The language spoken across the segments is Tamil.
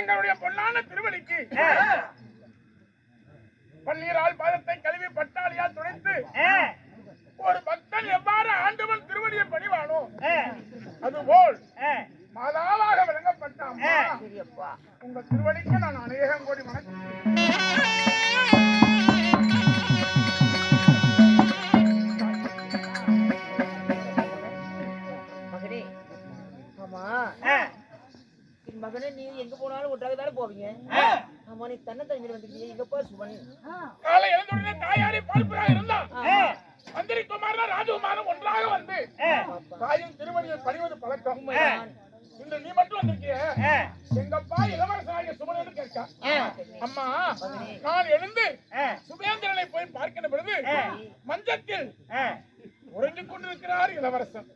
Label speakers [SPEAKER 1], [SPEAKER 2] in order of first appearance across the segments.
[SPEAKER 1] தங்களுடைய பொன்னான திருவடிக்கு. பன்னீரால் பாதத்தை கழுவி பட்டாளியால் துடைத்து ஒரு பக்தன் எவ்வாறு ஆண்டவன் திருவடியை பணிவானோ அதுபோல் மாதாவாக விளங்கப்பட்ட அம்மா
[SPEAKER 2] சரியப்பா
[SPEAKER 1] உங்க திருவடிக்கு நான் அநேகம் கோடி வணக்கம்
[SPEAKER 2] மகனே நீ எங்க போனாலும் ஒன்றாக தானே போவீங்க? ஆமா நீ தன்னை தனிமையில் வந்துருக்கீங்க எங்கப்பா சுமன்.
[SPEAKER 1] காலை எழுந்துடனே தாயாரை பார்ப்பதாக இருந்தான் மந்திரி குமாரன் ராஜகுமாரன் ஒன்றாக வந்து தாயின் திருவடியை பணிவது பழக்கம். இன்று நீ மட்டும் வந்திருக்கிய? எங்கப்பா இளவரசனாகிய சுமனன்னு கேட்கா. அம்மா நான் எழுந்து சுபேந்திரனை போய் பார்க்கிற பொழுது மஞ்சத்தில் உறங்கிக் கொண்டிருக்கிறார் இளவரசன்.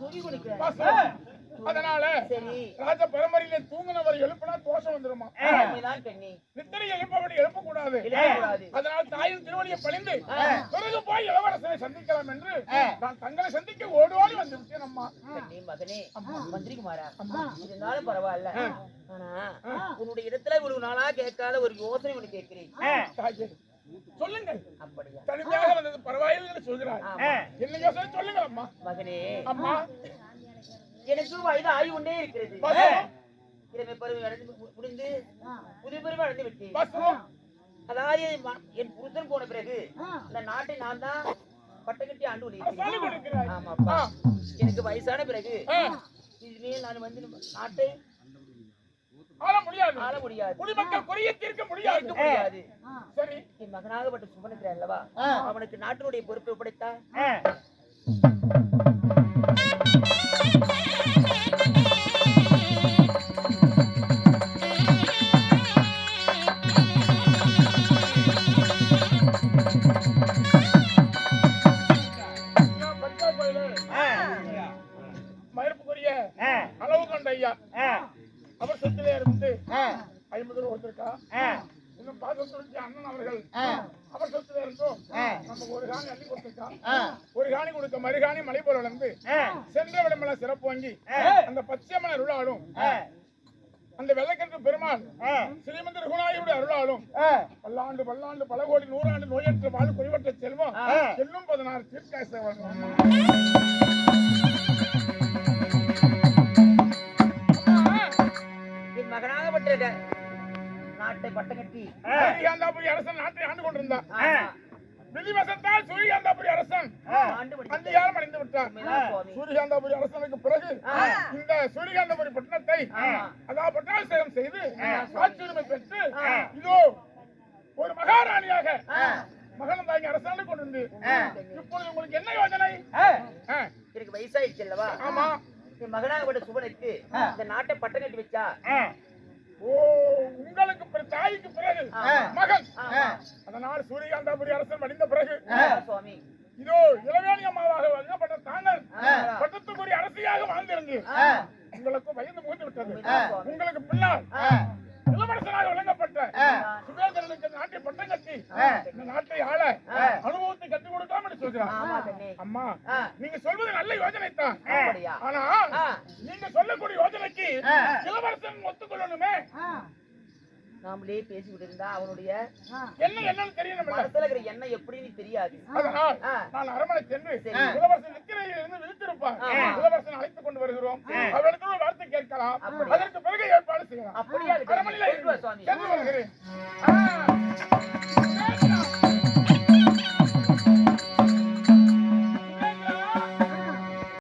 [SPEAKER 2] துணி கொடுக்கிறேன்
[SPEAKER 1] வாசம். அதனால
[SPEAKER 2] சரி.
[SPEAKER 1] ராஜ பரம்பரையில தூங்குனவர் எழுப்பினா தோஷம் வந்துருமா? நித்திரை எழுப்பபடி எழுப்பக்கூடாது.
[SPEAKER 2] எழுப்பக்கூடாது.
[SPEAKER 1] அதனால் தாயின் திருவடியை பணிந்து பிறகு போய் இளவரசனை சந்திக்கலாம் என்று நான் தங்களை சந்திக்க ஓடுவாடி வந்து விட்டேன் அம்மா.
[SPEAKER 2] மகனே மந்திரிக்குமாரா இருந்தாலும் பரவாயில்ல. ஆனா உன்னுடைய இடத்துல இவ்வளவு நாளா கேட்காத ஒரு யோசனை ஒண்ணு கேட்கிறேன். அப்படியா?
[SPEAKER 1] தனிமையாக வந்தது பரவாயில்லை என்று சொல்கிறார்
[SPEAKER 2] ஆமா.
[SPEAKER 1] என்ன யோசனை சொல்லுங்கள் அம்மா.
[SPEAKER 2] மகனே
[SPEAKER 1] அம்மா.
[SPEAKER 2] எனக்கு வயது ஆகி கொண்டே இருக்கிறது. இளமை பருவம் அடைந்து முடிந்து புது பருவம் அடைந்து விட்டேன். அதாவது என் புருஷன் போன பிறகு இந்த நாட்டை நான் தான் பட்டம் கட்டி ஆண்டு கொண்டிருக்கிறேன். ஆமாப்பா. எனக்கு வயசான பிறகு. இனிமேல் நான் வந்து நாட்டை
[SPEAKER 1] ஆள முடியாது.
[SPEAKER 2] ஆள முடியாது.
[SPEAKER 1] குடிமக்கள் குறைய தீர்க்க முடியாது. சரி.
[SPEAKER 2] என் மகனாகப்பட்ட சுமனுக்கு அல்லவா? அவனுக்கு நாட்டினுடைய பொறுப்பை ஒப்படைத்தா
[SPEAKER 1] அளவு கொண்ட ஐயா. அவர் சொத்திலே இருந்து ஐம்பது ரூபா கொடுத்திருக்கா. இன்னும் பாசத்துடைய அண்ணன் அவர்கள். அவர் சொத்துல இருந்தும் நம்ம ஒரு காணி அள்ளி கொடுத்திருக்கா. ஒரு காணி கொடுக்க மறுகாணி மலை போல வளர்ந்து சென்ற விடமெல்லாம் சிறப்பு வாங்கி அந்த பச்சைமலை அருளாலும் அந்த வெள்ளக்கன்று பெருமாள் ஸ்ரீமந்த ரகுநாயகருடைய அருளாலும் பல்லாண்டு பல்லாண்டு பல கோடி நூறாண்டு நோயற்ற வாழ் குறைவற்ற செல்வம் இன்னும் பதினாறு தீர்க்காச
[SPEAKER 2] மகனாகப்பட்ட நாட்டை பட்டம் கட்டி
[SPEAKER 1] சூரியகாந்தாபுரி அரசன் நாட்டை ஆண்டு கொண்டிருந்தான். விதிவசத்தால் சூரியகாந்தாபுரி அரசன் அடைந்து விட்டார் சூரியகாந்தாபுரி அரசனுக்கு பிறகு இந்த சூரியகாந்தாபுரி பட்டணத்தை அதாவது பட்டாபிஷேகம் செய்து ஆட்சியுரிமை பெற்று இதோ ஒரு மகாராணியாக மகன் தாங்கி அரசாண்டு கொண்டு இப்பொழுது உங்களுக்கு என்ன யோசனை ஆ,
[SPEAKER 2] எனக்கு வயசாயிடுச்சு அல்லவா?
[SPEAKER 1] ஆமா.
[SPEAKER 2] என் மகனாகப்பட்ட சுபனுக்கு இந்த நாட்டை பட்டம் கட்டி வச்சா
[SPEAKER 1] உங்களுக்கு தாய்க்கு பிறகு மகன். அதனால் சூரியகாந்தாபுரி அரசன் மடிந்த பிறகு இதோ இளவேணி அம்மாவாக வழங்கப்பட்ட தாங்கள் பட்டத்துக்குரிய அரசியாக வாழ்ந்திருந்து உங்களுக்கு வயது முகந்து விட்டது. உங்களுக்கு பின்னால் இளவரசனாக வழங்கப்பட்ட சுபேந்திரனுக்கு நாட்டை பட்டம் கட்டி இந்த நாட்டை ஆள அனுபவத்தை கற்றுக் கொடுக்காம சொல்கிறார்
[SPEAKER 2] ஆமா கண்ணே
[SPEAKER 1] அம்மா
[SPEAKER 2] ஆ.
[SPEAKER 1] நீங்க சொல்வது நல்ல யோசனை தான்.
[SPEAKER 2] அப்படியா?
[SPEAKER 1] ஆனா
[SPEAKER 2] ஆ.
[SPEAKER 1] நீங்க சொல்லக்கூடிய யோசனைக்கு இளவரசன் ஒத்துக்கொள்ளணுமே?
[SPEAKER 2] நாமளே பேசிக்கிட்டு இருந்தா அவனுடைய
[SPEAKER 1] என்ன என்னன்னு தெரியணும்
[SPEAKER 2] மனசுல இருக்கிற எண்ணம் எப்படின்னு தெரியாது.
[SPEAKER 1] நான் அரமனை சென்று
[SPEAKER 2] சரி.
[SPEAKER 1] இளவரசன் நித்திரையில் இருந்து விழித்திருப்பார்.
[SPEAKER 2] ஆமா.
[SPEAKER 1] இளவரசன் அழைத்துக் கொண்டு வருகிறோம். அவரிடத்தில் ஒரு வார்த்தை கேட்கலாம்? அதற்கு பிறகு ஏற்பாடு செய்யலாம்.
[SPEAKER 2] அப்படியா?
[SPEAKER 1] அரமனையில
[SPEAKER 2] சுவாமி.